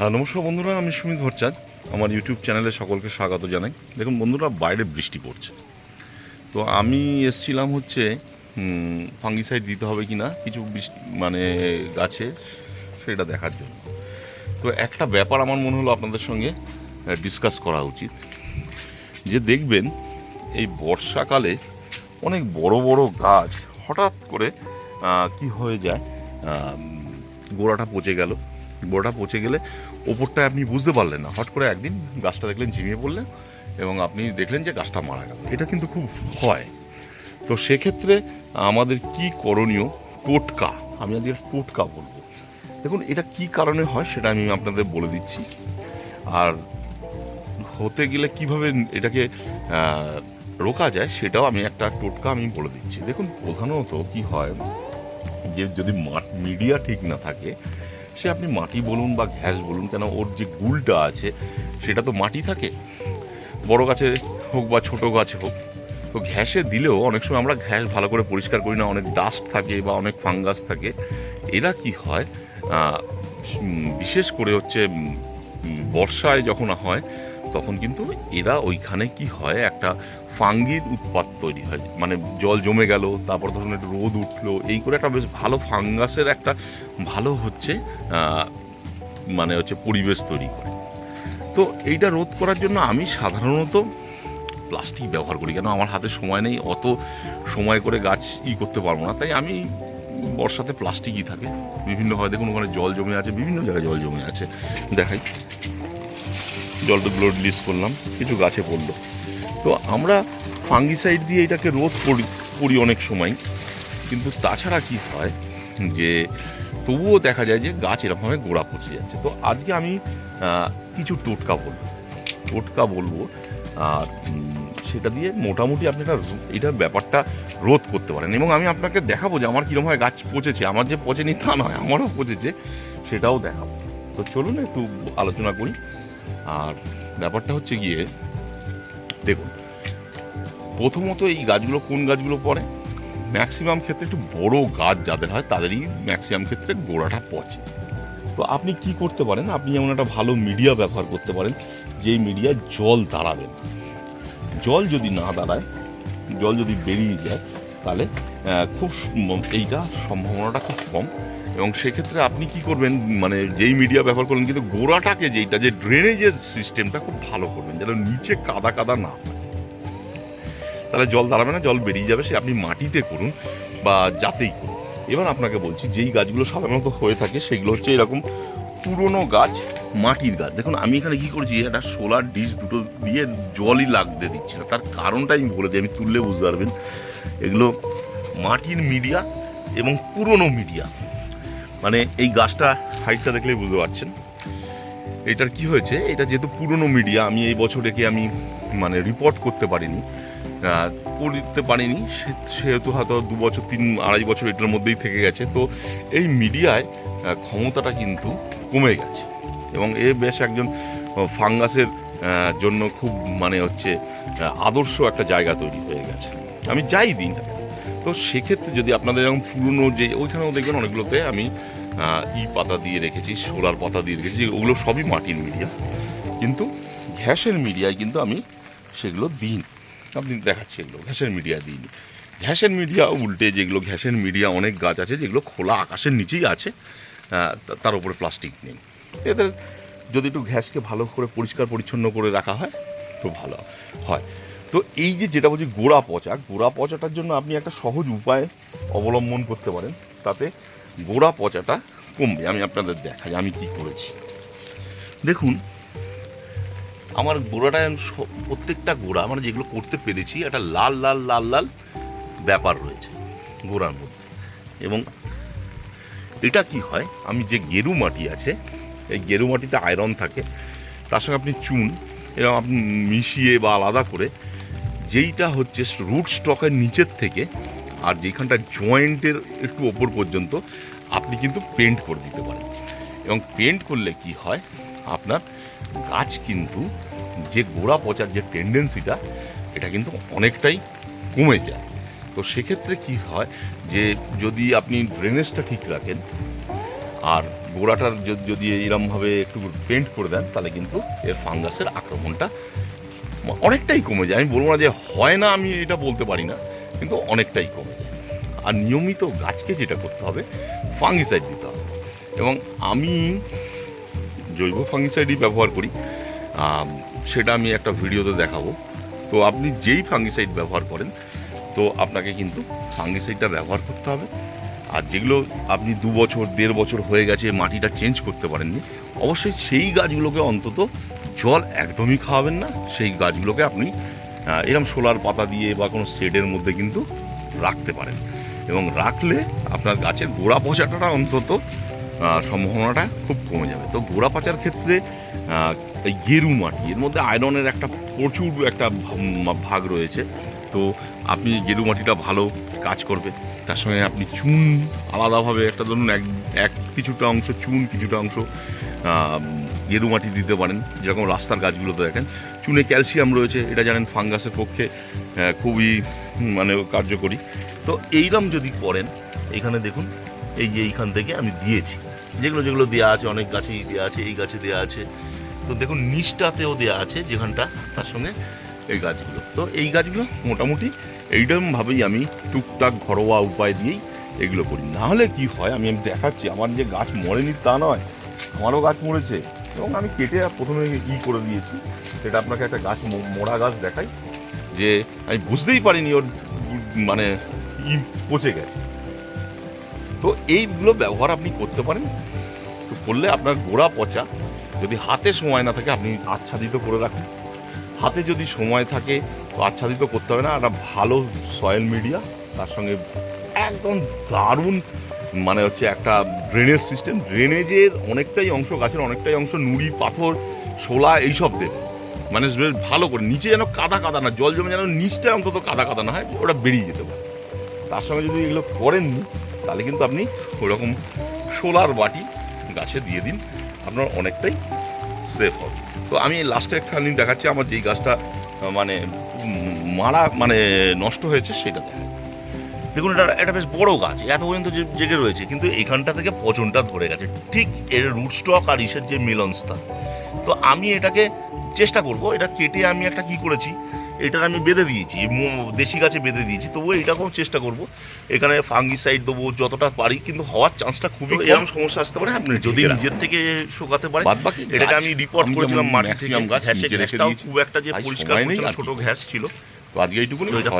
হ্যাঁ নমস্কার বন্ধুরা, আমি সুমিত ভট্টাচার্য। আমার ইউটিউব চ্যানেলে সকলকে স্বাগত জানাই। দেখুন বন্ধুরা, বাইরে বৃষ্টি পড়ছে। তো আমি এসছিলাম হচ্ছে ফাঙ্গিসাইড দিতে হবে কি না কিছু মানে গাছে, সেটা দেখার জন্য। তো একটা ব্যাপার আমার মনে হলো আপনাদের সঙ্গে ডিসকাস করা উচিত। যে দেখবেন, এই বর্ষাকালে অনেক বড় বড় গাছ হঠাৎ করে কি হয়ে যায় গোড়াটা পচে গেল। গোড়াটা পচে গেলে ওপরটায় আপনি বুঝতে পারলেন না। হট করে একদিন গাছটা দেখলেন, ঝিমিয়ে পড়লেন এবং আপনি দেখলেন যে গাছটা মারা গেল। এটা কিন্তু খুব হয় তো সেক্ষেত্রে আমাদের কি করণীয়? টোটকা। আমি আজকে টোটকা বলব। দেখুন, এটা কি কারণে হয় সেটা আমি আপনাদের বলে দিচ্ছি। আর হতে গেলে কীভাবে এটাকে রোকা যায় সেটাও আমি একটা টোটকা আমি বলে দিচ্ছি। দেখুন, প্রধানত কি হয় যে যদি মাঠ মিডিয়া ঠিক না থাকে সে আপনি মাটি বলুন বা ঘ্যাস বলুন, কেন ওর যে গুলটা আছে, সেটা তো মাটি থাকে। বড় গাছে হোক বা ছোট গাছে হোক, তো ঘ্যাসে দিলেও অনেক সময় আমরা ঘ্যাস ভালো করে পরিষ্কার করি না, অনেক ডাস্ট থাকে বা অনেক ফাঙ্গাস থাকে। এরা কি হয় বিশেষ করে হচ্ছে বর্ষায় যখন হয় তখন কিন্তু এরা ওইখানে কি হয়, একটা ফাঙ্গির উৎপাত তৈরি হয়। মানে জল জমে গেল, তারপর ধরুন একটু রোদ উঠল, এই করে একটা বেশ ভালো ফাঙ্গাসের একটা ভালো হচ্ছে মানে হচ্ছে পরিবেশ তৈরি করে। তো এইটা রোধ করার জন্য আমি সাধারণত প্লাস্টিক ব্যবহার করি, কেন আমার হাতে সময় নেই, অত সময় করে গাছ ই করতে পারব না। তাই আমি বর্ষাতে প্লাস্টিকই থাকে। বিভিন্ন হয় দেখুন ওখানে জল জমে আছে, বিভিন্ন জায়গায় জল জমে আছে, দেখাই। জলগুলো রিলিজ করলাম, কিছু গাছে পড়ল। তো আমরা ফাঙ্গিসাইড দিয়ে এটাকে রোধ করি করি অনেক সময়। কিন্তু তাছাড়া কি হয় যে, তবুও দেখা যায় যে গাছ এরকমভাবে গোড়া পচে যাচ্ছে। তো আজকে আমি কিছু টোটকা বলব। টোটকা বলব, আর সেটা দিয়ে মোটামুটি আপনি এটা এটার ব্যাপারটা রোধ করতে পারেন। এবং আমি আপনাকে দেখাবো যে আমার কীরকম হয় গাছ পচেছে। আমার যে পচেনি তা নয়, আমারও পচেছে, সেটাও দেখাবো। তো চলুন একটু আলোচনা করি। আর ব্যাপারটা হচ্ছে গিয়ে, দেখুন, প্রথমত এই গাছগুলো কোন গাছগুলো পড়ে? ম্যাক্সিমাম ক্ষেত্রে একটু বড় গাছ যাদের হয়, তাদেরই ম্যাক্সিমাম ক্ষেত্রে গোড়াটা পচে। তো আপনি কি করতে পারেন? আপনি যেমন একটা ভালো মিডিয়া ব্যবহার করতে পারেন, যেই মিডিয়া জল দাঁড়াবে না। জল যদি না দাঁড়ায়, জল যদি বেরিয়ে যায়, তাহলে খুব এইটা সম্ভাবনাটা খুব কম। এবং সেক্ষেত্রে আপনি কি করবেন মানে যেই মিডিয়া ব্যবহার করবেন, কিন্তু গোড়াটাকে যেইটা, যে ড্রেনেজের সিস্টেমটা খুব ভালো করবেন, যেন নিচে কাদা কাদা না তাহলে জল দাঁড়াবে না, জল বেরিয়ে যাবে, সে আপনি মাটিতে করুন বা যাতেই করুন। এবার আপনাকে বলছি, যেই গাছগুলো সাধারণত হয়ে থাকে, সেগুলো হচ্ছে এরকম পুরনো গাছ, মাটির গাছ। দেখুন, আমি এখানে কি করছি, একটা সোলার ডিশ দুটো দিয়ে জলই লাগতে দিচ্ছি না তার কারণটা আমি বলে দিই, আমি তুললে বুঝতে পারবেন। এগুলো মাটির মিডিয়া এবং পুরনো মিডিয়া। মানে এই গাছটা হাইটটা দেখলেই বুঝতে পারছেন। এটার কি হয়েছে? এটা যেহেতু পুরনো মিডিয়া, আমি এই বছর একে আমি মানে রিপোর্ট করতে পারিনি করতে পারিনি। সেহেতু হয়তো দু বছর, তিন, আড়াই বছর এটার মধ্যেই থেকে গেছে। তো এই মিডিয়ায় ক্ষমতাটা কিন্তু কমে গেছে। এবং এ বেশ একজন ফাঙ্গাসের জন্য খুব মানে হচ্ছে আদর্শ একটা জায়গা তৈরি হয়ে গেছে। আমি যাই দিই না কেন। তো সেক্ষেত্রে যদি আপনাদের এরকম পুরনো যে, ওইখানেও দেখবেন অনেকগুলোতে আমি ই পাতা দিয়ে রেখেছি, সোলার পাতা দিয়ে রেখেছি ওগুলো সবই মাটির মিডিয়া। কিন্তু ঘ্যাসের মিডিয়ায় কিন্তু আমি সেগুলো দিই আপনি দেখাচ্ছি এগুলো ঘ্যাসের মিডিয়া দিইনি। ঘ্যাসের মিডিয়া উল্টে যেগুলো ঘ্যাসের মিডিয়া অনেক গাছ আছে, যেগুলো খোলা আকাশের নিচেই আছে তার উপরে প্লাস্টিক নেই। এদের যদি একটু ঘ্যাসকে ভালো করে পরিষ্কার পরিচ্ছন্ন করে রাখা হয়, তো ভালো হয়। তো এই যে যেটা বলছি গোড়া পচা, গোড়া পচাটার জন্য আপনি একটা সহজ উপায় অবলম্বন করতে পারেন। তাতে গোড়া পচাটা কমবে। আমি আপনাদের দেখাই, আমি কি করেছি। দেখুন, আমার গোড়াটা প্রত্যেকটা গোড়া মানে যেগুলো করতে পেরেছি, একটা লাল লাল লাল লাল ব্যাপার রয়েছে গোড়ার মধ্যে। এবং এটা কি হয়, আমি যে গেরু মাটি আছে, এই গেরু মাটিতে আয়রন থাকে, তার সঙ্গে আপনি চুন, এরকম আপনি মিশিয়ে বা আলাদা করে যেইটা হচ্ছে রুট স্টকের নিচের থেকে আর যেখানটা জয়েন্টের একটু ওপর পর্যন্ত, আপনি কিন্তু পেন্ট করে দিতে পারেন। এবং পেন্ট করলে কি হয়, আপনার গাছ কিন্তু যে গোড়া পচার যে টেন্ডেন্সিটা এটা কিন্তু অনেকটাই কমে যায়। তো সেক্ষেত্রে কি হয় যে, যদি আপনি ড্রেনেজটা ঠিক রাখেন আর গোড়াটার যদি- এরমভাবে একটু পেন্ট করে দেন, তাহলে কিন্তু এর ফাঙ্গাসের আক্রমণটা অনেকটাই কমে যায়। আমি বলব না যে হয় না, আমি এটা বলতে পারি না, কিন্তু অনেকটাই কমে যায়। আর নিয়মিত গাছকে যেটা করতে হবে ফাঙ্গিসাইড দিতে হবে। এবং আমি জৈব ফাঙ্গিসাইডই ব্যবহার করি। সেটা আমি একটা ভিডিওতে দেখাবো। তো আপনি যেই ফাঙ্গিসাইড ব্যবহার করেন, তো আপনাকে কিন্তু ফাঙ্গিসাইডটা ব্যবহার করতে হবে। আর যেগুলো আপনি দু বছর, দেড় বছর হয়ে গেছে, মাটিটা চেঞ্জ করতে পারেননি, অবশ্যই সেই গাছগুলোকে অন্তত জল একদমই খাওয়াবেন না। সেই গাছগুলোকে আপনি এরম সোলার পাতা দিয়ে বা কোনো শেডের মধ্যে কিন্তু রাখতে পারেন। এবং রাখলে আপনার গাছের গোড়া পচাটা অন্তত সম্ভাবনাটা খুব কমে যাবে। তো গোড়া পচার ক্ষেত্রে এই গেরু মাটি, এর মধ্যে আয়রনের একটা প্রচুর একটা ভাগ রয়েছে। তো আপনি গেরু মাটিটা ভালো কাজ করবে। তার সঙ্গে আপনি চুন আলাদাভাবে একটা, ধরুন এক এক কিছুটা অংশ, চুন কিছুটা অংশ গেরু মাটি দিতে পারেন, যেরকম রাস্তার গাছগুলোতে দেখেন। চুনে ক্যালসিয়াম রয়েছে, এটা জানেন ফাঙ্গাসের পক্ষে খুবই মানে কার্যকরী। তো এইরকম যদি করেন, এখানে দেখুন, এই যে এইখান থেকে আমি দিয়েছি। যেগুলো যেগুলো দেওয়া আছে, অনেক গাছেই দেওয়া আছে, এই গাছে দেওয়া আছে। তো দেখুন, নিচটাতেও দেওয়া আছে, যেখানটা, তার সঙ্গে এই গাছগুলো। তো এই গাছগুলো মোটামুটি এইরকমভাবেই আমি টুকটাক ঘরোয়া উপায় দিয়েই এগুলো করি। নাহলে কি হয় আমি আমি দেখাচ্ছি, আমার যে গাছ মরেনি তা নয়, আমারও গাছ মরেছে। এবং আমি কেটে প্রথমে ই করে দিয়েছি। সেটা আপনাকে একটা গাছ, ম- মরা গাছ দেখাই, যে আমি বুঝতেই পারিনি ওর মানে ই পচে গেছে। তো এইগুলো ব্যবহার আপনি করতে পারেন। তো করলে আপনার গোড়া পচা। যদি হাতে সময় না থাকে, আপনি আচ্ছাদিত করে রাখুন। হাতে যদি সময় থাকে, তো আচ্ছাদিত করতে হবে না। একটা ভালো সয়েল মিডিয়া তার সঙ্গে একদম দারুণ মানে হচ্ছে একটা ড্রেনেজ সিস্টেম ড্রেনেজের অনেকটাই অংশ, গাছের অনেকটাই অংশ, নুড়ি, পাথর, শোলা, এইসব দেবে। মানে বেশ ভালো করে, নিচে যেন কাদা কাদা না, জল জমে যেন নিচটা অন্তত কাদা কাদা না হয়, ওটা বেরিয়ে যেতে পারে। তার সঙ্গে যদি এগুলো করেননি তাহলে কিন্তু আপনি ওরকম সোলার বাটি গাছে দিয়ে দিন, আপনার অনেকটাই সেফ হবে। তো আমি লাস্টে একখানি দেখাচ্ছি, আমার যেই গাছটা মানে মারা মানে নষ্ট হয়েছে, সেটা দেখুন এটা এটা বেশ বড় গাছ এত পর্যন্ত যে জেগে রয়েছে কিন্তু এখানটা থেকে পচনটা ধরে গেছে। ঠিক এর রুট স্টক আর ইসের যে মিলনস্থান তো আমি এটাকে চেষ্টা করব এটা কেটে আমি একটা কি করেছি এটার আমি বেঁধে দিয়েছি দেশি গাছে বেঁধে দিয়েছি তবুও এটাকেও চেষ্টা করব। এখানে ফাঙ্গিসাইড দেবো যতটা পারি কিন্তু হওয়ার চান্সটা খুবই এরকম সমস্যা আসতে পারে? আপনি যদি নিজের। থেকে শোকাতে পারে এটাকে আমি রিপোর্ট করেছিলাম যেমন মাটি থেকে। ঘ্যাসে ঘ্যাসটাও খুব একটা যে পরিষ্কার। ছোট ঘ্যাস ছিল। তো আজকে এইটুকুনি এটা